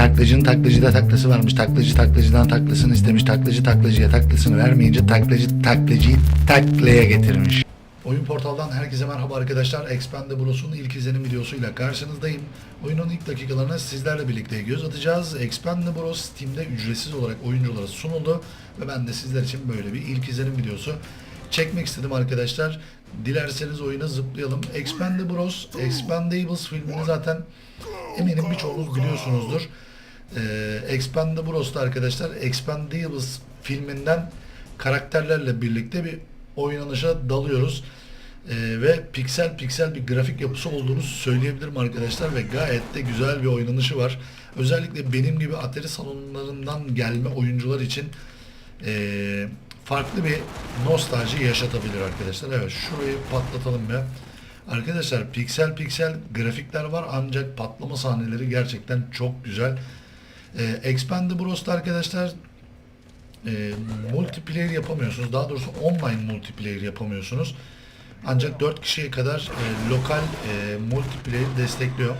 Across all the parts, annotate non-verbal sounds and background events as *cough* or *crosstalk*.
Taklacının taklacıda taklası varmış. Taklacı taklacıdan taklasını istemiş. Taklacı taklacıya taklasını vermeyince taklacı taklacıyı taklaya getirmiş. Oyun portaldan herkese merhaba arkadaşlar. Expendables'un ilk izlenim videosuyla karşınızdayım. Oyunun ilk dakikalarına sizlerle birlikte göz atacağız. Expendables Steam'de ücretsiz olarak oyunculara sunuldu ve ben de sizler için böyle bir ilk izlenim videosu çekmek istedim arkadaşlar. Dilerseniz oyuna zıplayalım. Expendables, Expendables filmini zaten eminim birçoğunuz biliyorsunuzdur. Ee, Expendables'ta arkadaşlar Expendables filminden karakterlerle birlikte bir oynanışa dalıyoruz. Ee, ve piksel piksel bir grafik yapısı olduğunu söyleyebilirim arkadaşlar ve gayet de güzel bir oynanışı var. Özellikle benim gibi Atari salonlarından gelme oyuncular için ee, farklı bir nostalji yaşatabilir arkadaşlar. Evet şurayı patlatalım ya. Arkadaşlar piksel piksel grafikler var ancak patlama sahneleri gerçekten çok güzel. Ee, Expendables'ta arkadaşlar e, multiplayer yapamıyorsunuz. Daha doğrusu online multiplayer yapamıyorsunuz. Ancak 4 kişiye kadar e, lokal e, multiplayer destekliyor.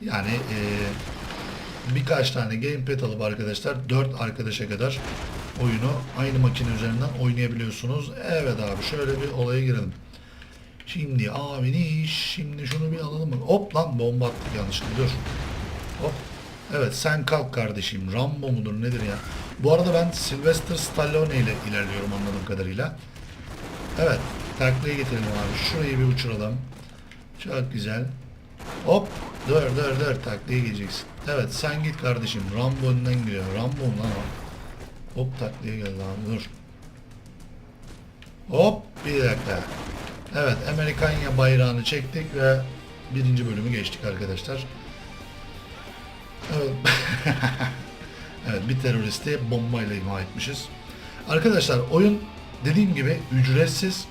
Yani e, birkaç tane gamepad alıp arkadaşlar 4 arkadaşa kadar oyunu aynı makine üzerinden oynayabiliyorsunuz. Evet abi şöyle bir olaya girelim. Şimdi abi ne iş? Şimdi şunu bir alalım mı? Hop lan bomba attık yanlışlıkla dur. Evet sen kalk kardeşim. Rambo mudur nedir ya? Bu arada ben Sylvester Stallone ile ilerliyorum anladığım kadarıyla. Evet. Taklaya getirelim abi. Şurayı bir uçuralım. Çok güzel. Hop. Dur dur dur. Taklaya geleceksin. Evet sen git kardeşim. Rambo önden giriyor. Rambo mu lan o? Hop taklaya geldi abi dur. Hop bir dakika. Evet Amerikanya bayrağını çektik ve birinci bölümü geçtik arkadaşlar. *laughs* Evet. bir teröristi bombayla imha etmişiz. Arkadaşlar oyun dediğim gibi ücretsiz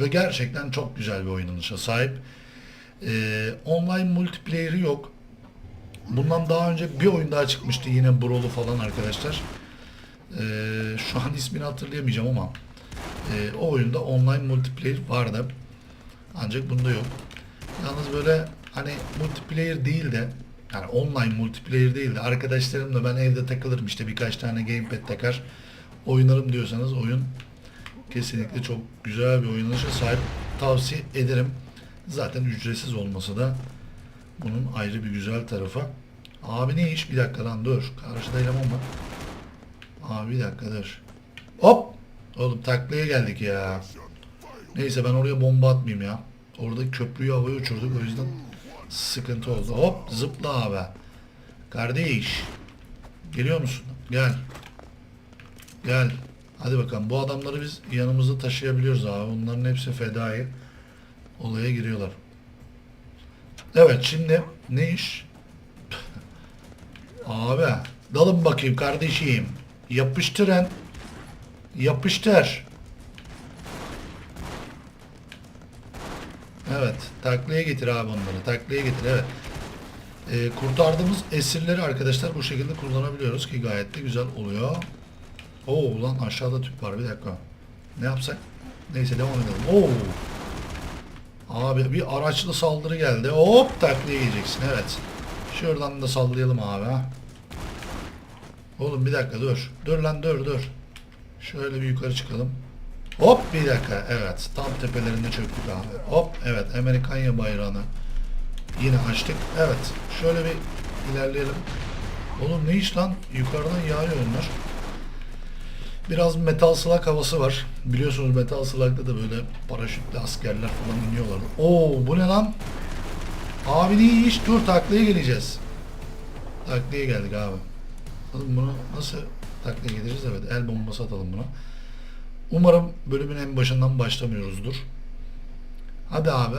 ve gerçekten çok güzel bir oynanışa sahip. Ee, online multiplayer'i yok. Bundan daha önce bir oyun daha çıkmıştı yine Brawl'u falan arkadaşlar. Ee, şu an ismini hatırlayamayacağım ama e, o oyunda online multiplayer vardı. Ancak bunda yok. Yalnız böyle hani multiplayer değil de yani online multiplayer değil de arkadaşlarımla ben evde takılırım işte birkaç tane gamepad takar oynarım diyorsanız oyun kesinlikle çok güzel bir oynanışa sahip tavsiye ederim. Zaten ücretsiz olması da bunun ayrı bir güzel tarafı. Abi ne iş? Bir dakika lan dur. Karşıda eleman var. Abi bir dakika dur. Hop! Oğlum taklaya geldik ya. Neyse ben oraya bomba atmayayım ya. Orada köprüyü havaya uçurduk o yüzden sıkıntı oldu. Hop zıpla abi. Kardeş. Geliyor musun? Gel. Gel. Hadi bakalım. Bu adamları biz yanımızda taşıyabiliyoruz abi. Onların hepsi fedai. Olaya giriyorlar. Evet şimdi ne iş? *laughs* Abi dalın bakayım kardeşim. Yapıştıran. Yapıştır. Evet. Taklaya getir abi onları. Taklaya getir evet. Ee, kurtardığımız esirleri arkadaşlar bu şekilde kullanabiliyoruz ki gayet de güzel oluyor. Oo ulan aşağıda tüp var bir dakika. Ne yapsak? Neyse devam edelim. Oo. Abi bir araçlı saldırı geldi. Hop taklaya geleceksin evet. Şuradan da sallayalım abi. ha. Oğlum bir dakika dur. Dur lan dur dur. Şöyle bir yukarı çıkalım. Hop bir dakika evet tam tepelerinde çöktük abi. Hop evet Amerikanya bayrağını yine açtık. Evet şöyle bir ilerleyelim. Oğlum ne iş lan? Yukarıdan yağıyor onlar. Biraz metal slug havası var. Biliyorsunuz metal slug'da da böyle paraşütle askerler falan iniyorlar. Oo bu ne lan? Abi ne iş? Dur taklaya geleceğiz. Taklaya geldik abi. Oğlum bunu nasıl taklaya geleceğiz? Evet el bombası atalım buna. Umarım bölümün en başından başlamıyoruzdur. Hadi abi.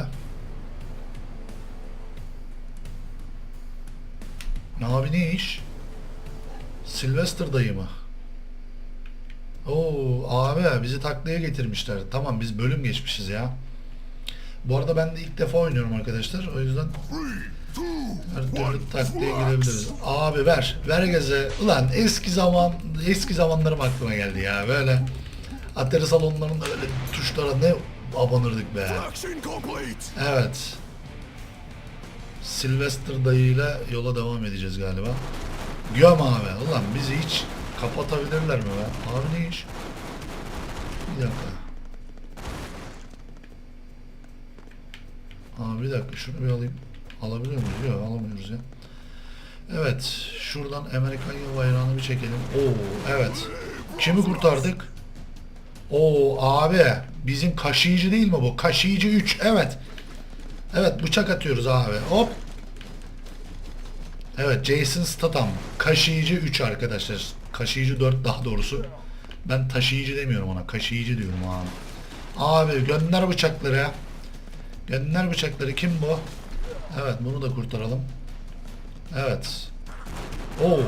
Abi ne iş? Sylvester dayı mı? Oo abi bizi taklaya getirmişler. Tamam biz bölüm geçmişiz ya. Bu arada ben de ilk defa oynuyorum arkadaşlar. O yüzden her türlü taklaya girebiliriz. Abi ver. Ver geze. Ulan eski zaman eski zamanlarım aklıma geldi ya. Böyle Atari salonlarında öyle tuşlara ne abanırdık be. Evet. Sylvester dayıyla yola devam edeceğiz galiba. Göm abi. Ulan bizi hiç kapatabilirler mi be? Abi ne iş? Bir dakika. Abi bir dakika şunu bir alayım. Alabiliyor muyuz? Yok alamıyoruz ya. Evet. Şuradan Amerikan yıl bayrağını bir çekelim. Oo evet. Kimi kurtardık? Oo abi bizim kaşıyıcı değil mi bu? Kaşıyıcı 3 evet. Evet bıçak atıyoruz abi. Hop. Evet Jason Statham. Kaşıyıcı 3 arkadaşlar. Kaşıyıcı 4 daha doğrusu. Ben taşıyıcı demiyorum ona. Kaşıyıcı diyorum abi. Abi gönder bıçakları. Gönder bıçakları. Kim bu? Evet bunu da kurtaralım. Evet. Oo.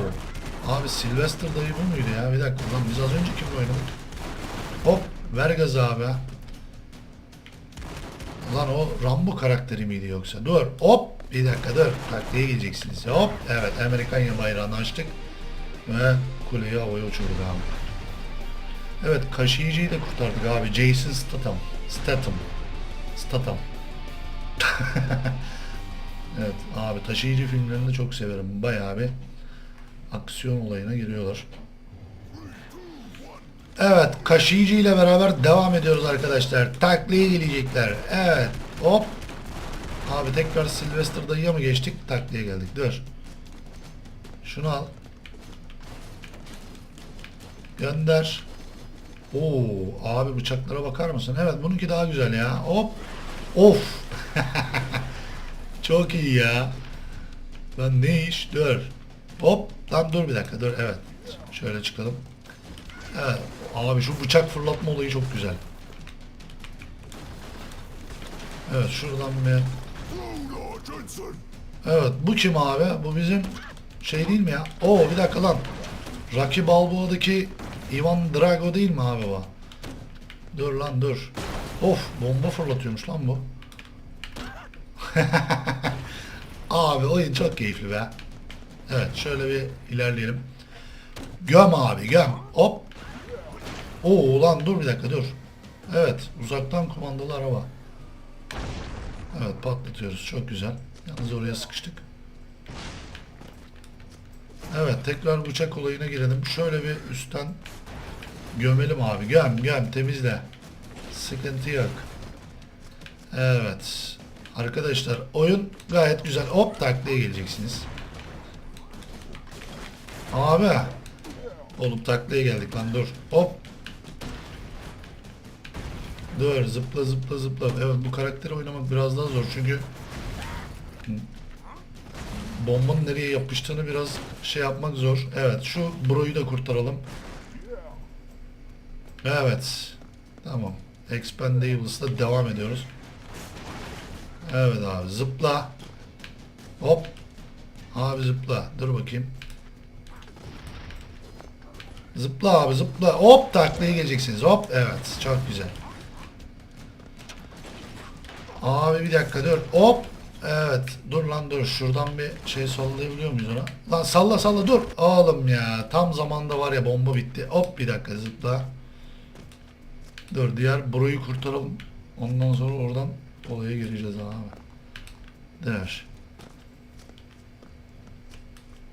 Abi Sylvester dayı bu muydu ya? Bir dakika lan biz az önce kimle oynadık? Hop ver gazı abi. Lan o Rambo karakteri miydi yoksa? Dur hop bir dakika dur. Takliye gideceksiniz. Hop evet Amerikan bayrağını açtık. Ve kuleyi havaya uçurduk abi. Evet kaşıyıcıyı da kurtardık abi. Jason Statham. Statham. Statham. *laughs* evet abi taşıyıcı filmlerini çok severim. Bayağı bir aksiyon olayına giriyorlar. Evet, kaşıyıcı ile beraber devam ediyoruz arkadaşlar. Takliye gelecekler. Evet, hop. Abi tekrar Sylvester dayıya mı geçtik? Takliye geldik. Dur. Şunu al. Gönder. Oo, abi bıçaklara bakar mısın? Evet, bununki daha güzel ya. Hop. Of. *laughs* Çok iyi ya. Lan ne iş? Dur. Hop. Tam dur bir dakika. Dur. Evet. Şöyle çıkalım. Evet. Abi şu bıçak fırlatma olayı çok güzel. Evet şuradan bir... Evet bu kim abi? Bu bizim şey değil mi ya? Oo bir dakika lan. Rocky Balboa'daki Ivan Drago değil mi abi bu? Dur lan dur. Of bomba fırlatıyormuş lan bu. *laughs* abi oyun çok keyifli be. Evet şöyle bir ilerleyelim. Göm abi göm. Hop. Oo lan dur bir dakika dur. Evet uzaktan kumandalı araba. Evet patlatıyoruz çok güzel. Yalnız oraya sıkıştık. Evet tekrar bıçak olayına girelim. Şöyle bir üstten gömelim abi. Göm göm temizle. Sıkıntı yok. Evet. Arkadaşlar oyun gayet güzel. Hop takliye geleceksiniz. Abi. Oğlum taklaya geldik lan dur. Hop. Dur zıpla zıpla zıpla. Evet bu karakteri oynamak biraz daha zor çünkü bombanın nereye yapıştığını biraz şey yapmak zor. Evet şu broyu da kurtaralım. Evet. Tamam. Expendables'la devam ediyoruz. Evet abi zıpla. Hop. Abi zıpla. Dur bakayım. Zıpla abi zıpla. Hop taklaya geleceksiniz. Hop evet çok güzel. Abi bir dakika dur. Hop. Evet. Dur lan dur. Şuradan bir şey sallayabiliyor muyuz ona? Lan salla salla dur. Oğlum ya. Tam zamanda var ya bomba bitti. Hop bir dakika zıpla. Dur diğer broyu kurtaralım. Ondan sonra oradan olaya gireceğiz abi. Der.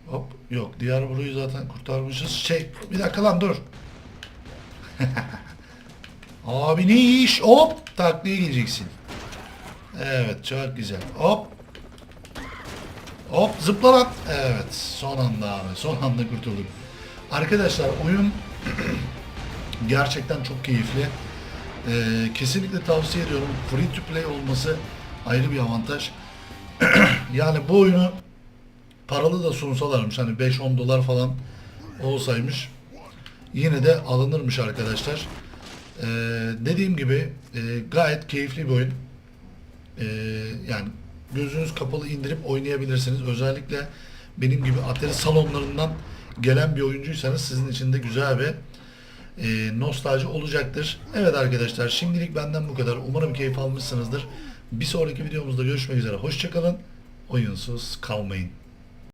Hop yok diğer broyu zaten kurtarmışız. Şey bir dakika lan dur. *laughs* Abi ne iş? Hop takliye geleceksin. Evet çok güzel. Hop. Hop zıpla lan. Evet son anda abi. Son anda kurtulduk. Arkadaşlar oyun *clears throat* gerçekten çok keyifli. Ee, kesinlikle tavsiye ediyorum. Free to play olması ayrı bir avantaj. *clears throat* yani bu oyunu paralı da sunsalarmış hani 5-10 dolar falan olsaymış yine de alınırmış arkadaşlar. Ee, dediğim gibi e, gayet keyifli bir oyun. Ee, yani gözünüz kapalı indirip oynayabilirsiniz. Özellikle benim gibi Atari salonlarından gelen bir oyuncuysanız sizin için de güzel bir e, nostalji olacaktır. Evet arkadaşlar şimdilik benden bu kadar. Umarım keyif almışsınızdır. Bir sonraki videomuzda görüşmek üzere. Hoşçakalın. Oyunsuz kalmayın.